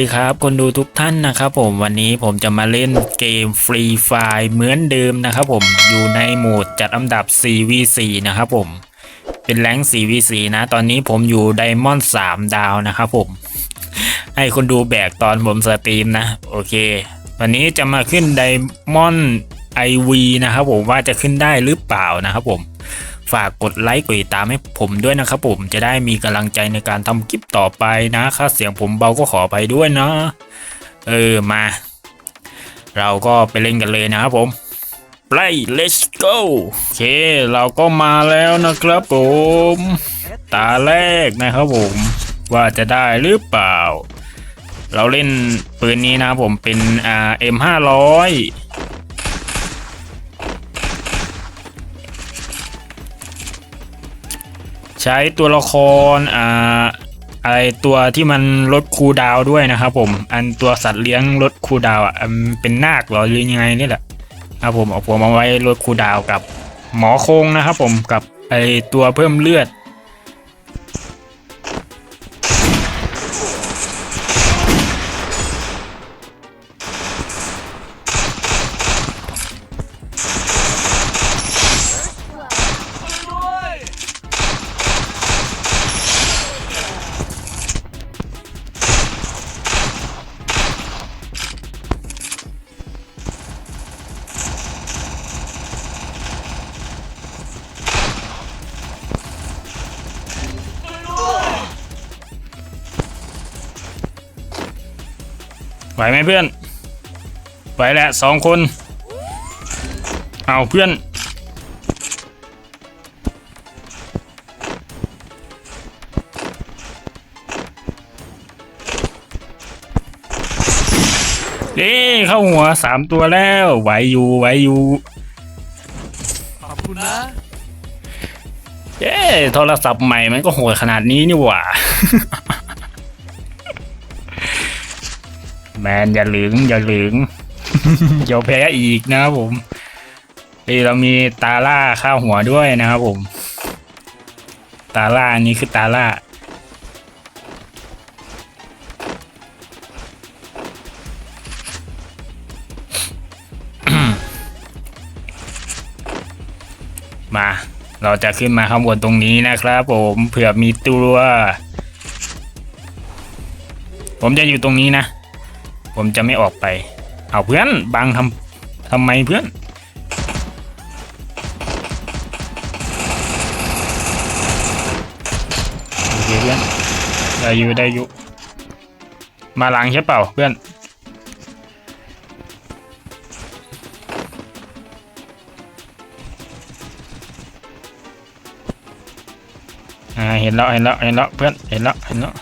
สวัสดีครับคนดูทุกท่านนะครับผมวันนี้ผมจะมาเล่นเกมฟรีไฟเหมือนเดิมนะครับผมอยู่ในโหมดจัดอันดับ 4v4 นะครับผมเป็นแรง 4v4 นะตอนนี้ผมอยู่ไดมอนด์3ดาวนะครับผม ให้คนดูแบกตอนผมสตรีมนะ โอเค วันนี้จะมาขึ้นไดมอนด์ไอวีนะครับผมว่าจะขึ้นได้หรือเปล่านะครับผม ฝากกดไลค์กดติดตามให้ผมด้วยนะครับผมจะได้มีกำลังใจในการทำคลิปต่อไปนะค่าเสียงผมเบาก็ขอไปด้วยนะ เออมา เราก็ไปเล่นกันเลยนะครับผมไป let's go โอเคเราก็มาแล้วนะครับผม ตาแรกนะครับผม ว่าจะได้หรือเปล่า เราเล่นปืนนี้นะครับผมเป็นอ่า M500 ใช้ตัวละครอ่าอะไรตัวที่มันลดคูดาวด้วยนะครับผม อันตัวสัตว์เลี้ยงลดคูดาวอะเป็นนาคเหรอหรือยังไงนี่แหละครับผมเอาผมเอาไว้ลดคูดาวกับหมอโคงนะครับผมกับไอตัวเพิ่มเลือด ไหวไหมเพื่อน ไหวแหละสองคน เอาเพื่อนเอ้เข้าหัวสามตัวแล้ว ไหวอยู่ ไหวอยู่ ขอบคุณนะ เย้โทรศัพท์ใหม่มันก็โหดขนาดนี้นี่หว่า แมนอย่าหลงอย่าหลงเดี๋ยวแพ้อีกนะครับผมนี่เรามีตาล่าข้าวหัวด้วยนะครับผม ตาล่านนี้คือตาล่ามา เราจะขึ้นมาข้างบนตรงนี้นะครับผมเผื่อมีตัว ผมจะอยู่ตรงนี้นะ ผมจะไม่ออกไป เอาเพื่อนบังทำทำไมเพื่อน โอเคเพื่อนได้อยู่ได้อยู่ มาหลังใช่เปล่าเพื่อนอ่าเห็นแล้วเห็นแล้วเห็นแล้วเพื่อนเห็นแล้วเห็นแล้ว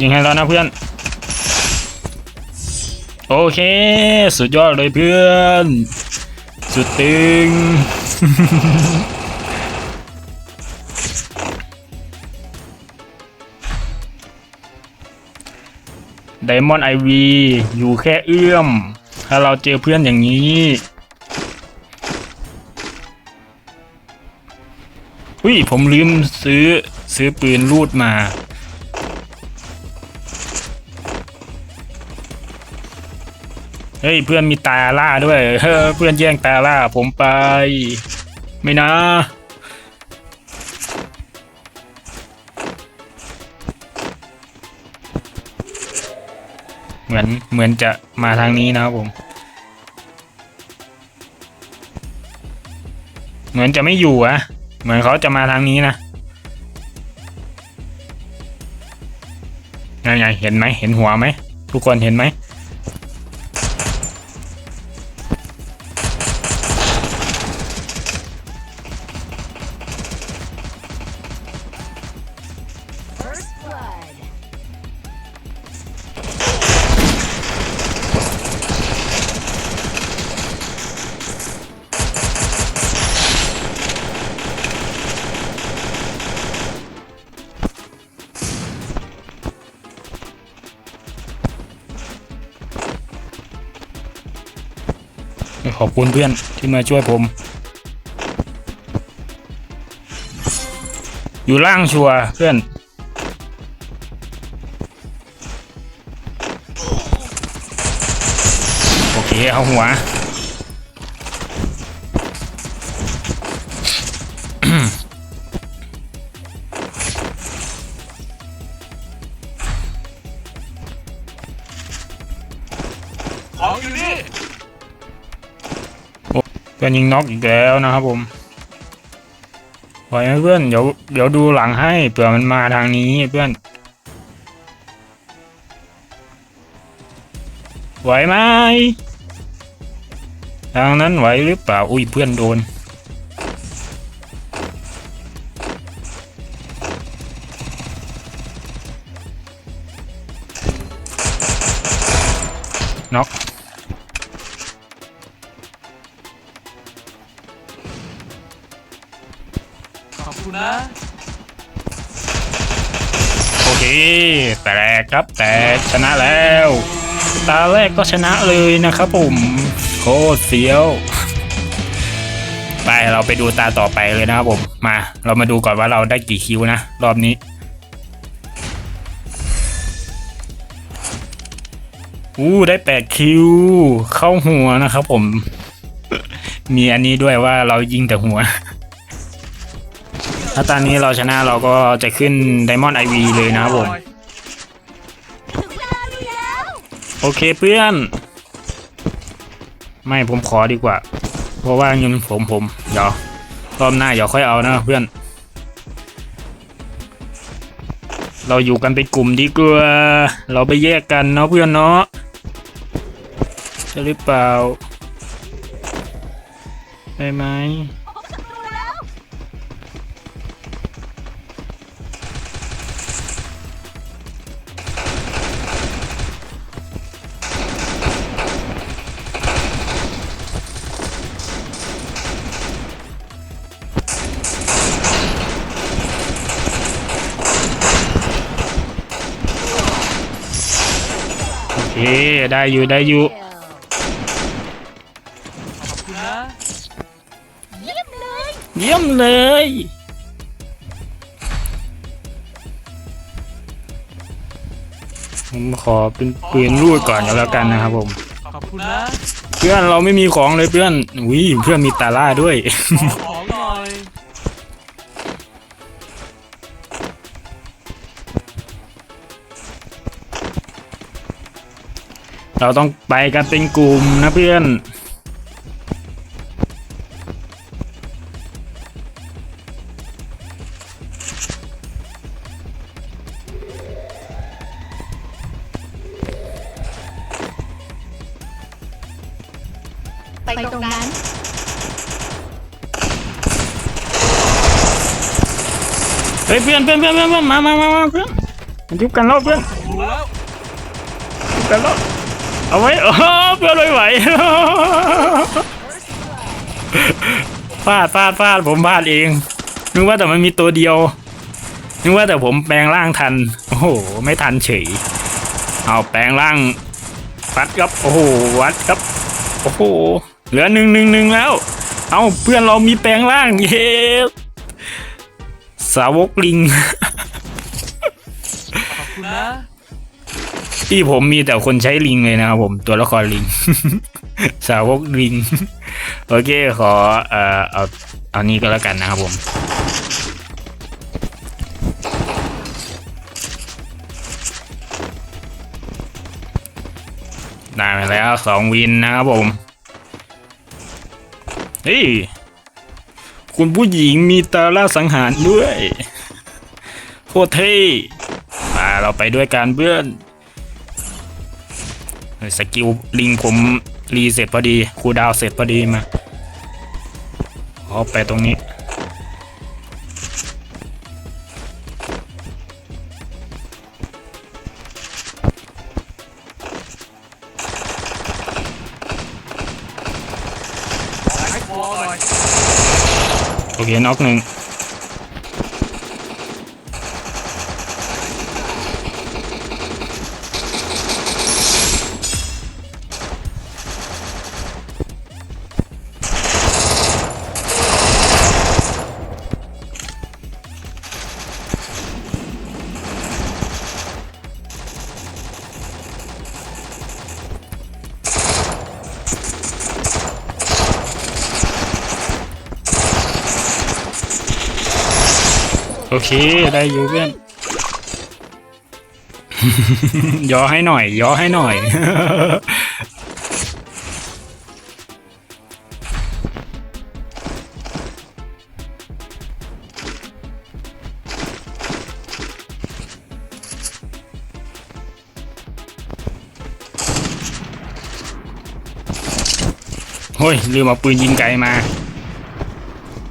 ยิงให้แล้วนะเพื่อน โอเค สุดยอดเลยเพื่อน สุดตึง ไดมอนด์ไอวีอยู่แค่เอื้อม ถ้าเราเจอเพื่อนอย่างนี้ อุ้ย ผมลืมซื้อซื้อปืนรูดมา เฮ้ยเพื่อนมีตาล่าด้วยเฮ้เพื่อนแย่งตาล่าผมไป ไม่นะ เหมือนเหมือนจะมาทางนี้นะครับผม เหมือนจะไม่อยู่อะเหมือนเขาจะมาทางนี้นะนั่นไงเห็นไหมเห็นหัวไหมทุกคนเห็นไหม ขอบคุณเพื่อนที่มาช่วยผม อยู่ล่างชัวร์เพื่อน โอเค เอาหัว พื่อนยิงน็อกอีกแล้วนะครับผมไหวไหมเพื่อนเดี๋ยวเดี๋ยวดูหลังให้เผื่อมันมาทางนี้เพื่อนไหวไหมทางนั้นไหวหรือเปล่าอุ้ยเพื่อนโดนน็อก ขอบคุณนะ โอเค แตกครับแตกชนะแล้ว ตาแรกก็ชนะเลยนะครับผมโคตรเสียว ไปเราไปดูตาต่อไปเลยนะครับผมมา เรามาดูก่อนว่าเราได้กี่คิวนะรอบนี้อู้ได้แปดคิว เข้าหัวนะครับผม มีอันนี้ด้วยว่าเรายิงแต่หัว ถ้าตอนนี้เราชนะเราก็จะขึ้นไดมอนด์ไอวีเลยนะครับผม โอเคเพื่อน ไม่ผมขอดีกว่า เพราะว่าเงินผมผมเดี๋ยวรอบหน้าเดี๋ยวค่อยเอานะเพื่อน เราอยู่กันเป็นกลุ่มดีกว่า เราไปแยกกันเนาะเพื่อนเนาะใช่หรือเปล่าได้ไหม เคได้อยู่ได้อยู่ Kill ขอบคุณนะเยี่ยมเลยเยี่ยมเลย ผมขอเป็นปืนรูดก่อนก็แล้วกันนะครับผม ขอบคุณนะ เพื่อนเราไม่มีของเลยเพื่อนวิเพื่อนมีตาล่าด้วย ขอ เราต้องไปกันเป็นกลุ่มนะเพื่อนไปตรงนั้น เฮ้ยเพื่อนเพื่อนเพื่อนเพื่อนเพื่อนมามามามาเพื่อนมันยุบกันแล้วเพื่อนรู้แล้วยุบกันแล้ว เอาไว้โอ้เพื่อนไม่ไหวพลาดพลาดพลาดผมพลาดเองนึกว่าแต่มันมีตัวเดียวนึกว่าแต่ผมแปลงร่างทัน โอ้โห ไม่ทันเฉย เอาแปลงร่างวัดครับ โอ้โห วัดครับ โอ้โห เหลือหนึ่งหนึ่งหนึ่งแล้ว เอาเพื่อนเรามีแปลงร่าง เย้สาวกลิงขอบคุณนะ ที่ผมมีแต่คนใช้ลิงเลยนะครับผมตัวละครลิง สาวกลิง โอเคขอเอ่อเอาเอานี้ก็แล้วกันนะครับผมได้มาแล้วสองวินนะครับผมเฮ้ยคุณผู้หญิงมีตาล่าสังหารด้วย โคตรเท่มาเราไปด้วยกันเพื่อน สกิลลิงผมรีเสร็จพอดีคูดาวเสร็จพอดีมาขอไปตรงนี้โอเคน็อกหนึ่ง เคได้อยู่เพื่อนย่อให้หน่อยย่อให้หน่อยเฮ้ยลืมเอาปืนยิงไกลมา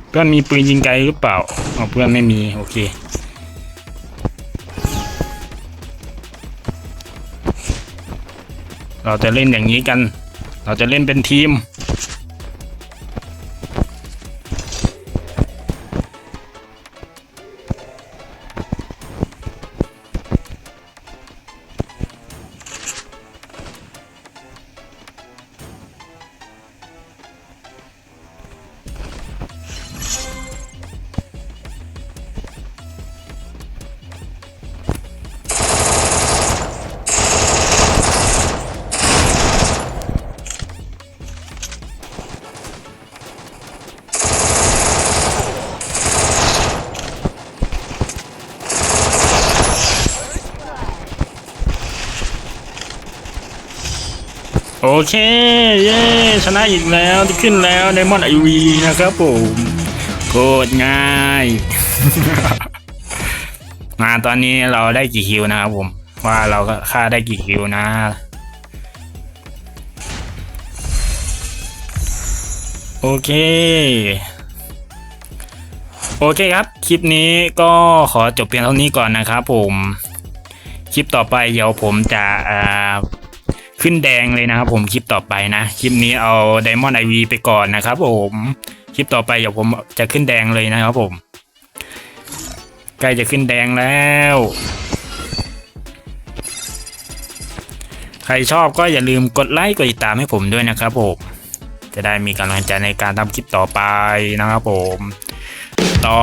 เพื่อนมีปืนยิงไกลหรือเปล่า อ๋อเพื่อนไม่มีโอเคเราจะเล่นอย่างนี้กัน เราจะเล่นเป็นทีม โอเค เย้ชนะอีกแล้วที่ขึ้นแล้วไดมอนด์ไอวีนะครับผมโคตรง่ายมาตอนนี้เราได้กี่คิวนะครับผม ว่าเราก็ค่าได้กี่คิวนะ โอเค โอเคครับ คลิปนี้ก็ขอจบเพียงเท่านี้ก่อนนะครับผม คลิปต่อไปเดี๋ยวผมจะอ่า ขึ้นแดงเลยนะครับผมคลิปต่อไปนะ คลิปนี้เอา Diamond IV ไปก่อนนะครับผมคลิปต่อไปเดี๋ยวผมจะขึ้นแดงเลยนะครับผมใกล้จะขึ้นแดงแล้ว ใครชอบก็อย่าลืมกดไลค์กดติดตามให้ผมด้วยนะครับผมจะได้มีกำลังใจในการทำคลิปต่อไปนะครับผมต่อ